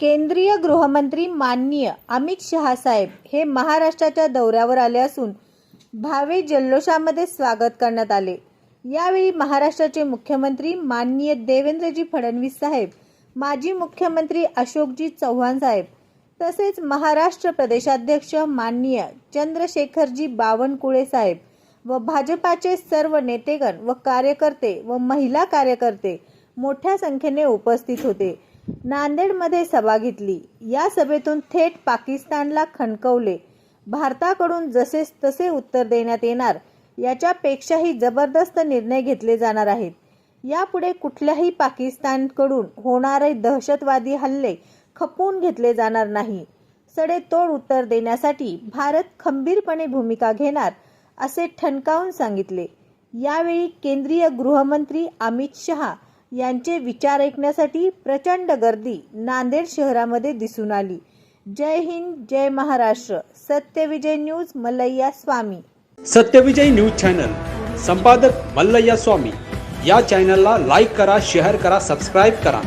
केंद्रीय गृहमंत्री माननीय अमित शहा साहेब हे महाराष्ट्राच्या दौऱ्यावर आले असून भावे जल्लोषामध्ये स्वागत करण्यात आले. यावेळी महाराष्ट्राचे मुख्यमंत्री माननीय देवेंद्रजी फडणवीस साहेब माजी मुख्यमंत्री अशोकजी चव्हाण साहेब तसेच महाराष्ट्र प्रदेशाध्यक्ष माननीय चंद्रशेखरजी बावनकुळे साहेब व भाजपाचे सर्व नेतेगण व कार्यकर्ते व महिला कार्यकर्ते मोठ्या संख्येने उपस्थित होते. नांदेडमध्ये सभा घेतली. या सभेतून थेट पाकिस्तानला खणकवले. भारताकडून जसे तसे उत्तर देण्यात येणार याच्यापेक्षाही जबरदस्त निर्णय घेतले जाणार आहेत. यापुढे कुठल्याही पाकिस्तानकडून होणारे दहशतवादी हल्ले खपवून घेतले जाणार नाही. सडेतोड उत्तर देण्यासाठी भारत खंबीरपणे भूमिका घेणार असे ठणकावून सांगितले. यावेळी केंद्रीय गृहमंत्री अमित शहा यांचे विचार ऐकण्यासाठी प्रचंड गर्दी नांदेड शहरामध्ये दिसून आली. जय हिंद जय Maharashtra. Satyavijay news Mallayya Swami. Satyavijay news channel. संपादक मल्लय्या स्वामी. या चॅनलला लाईक करा शेअर करा सबस्क्राईब करा.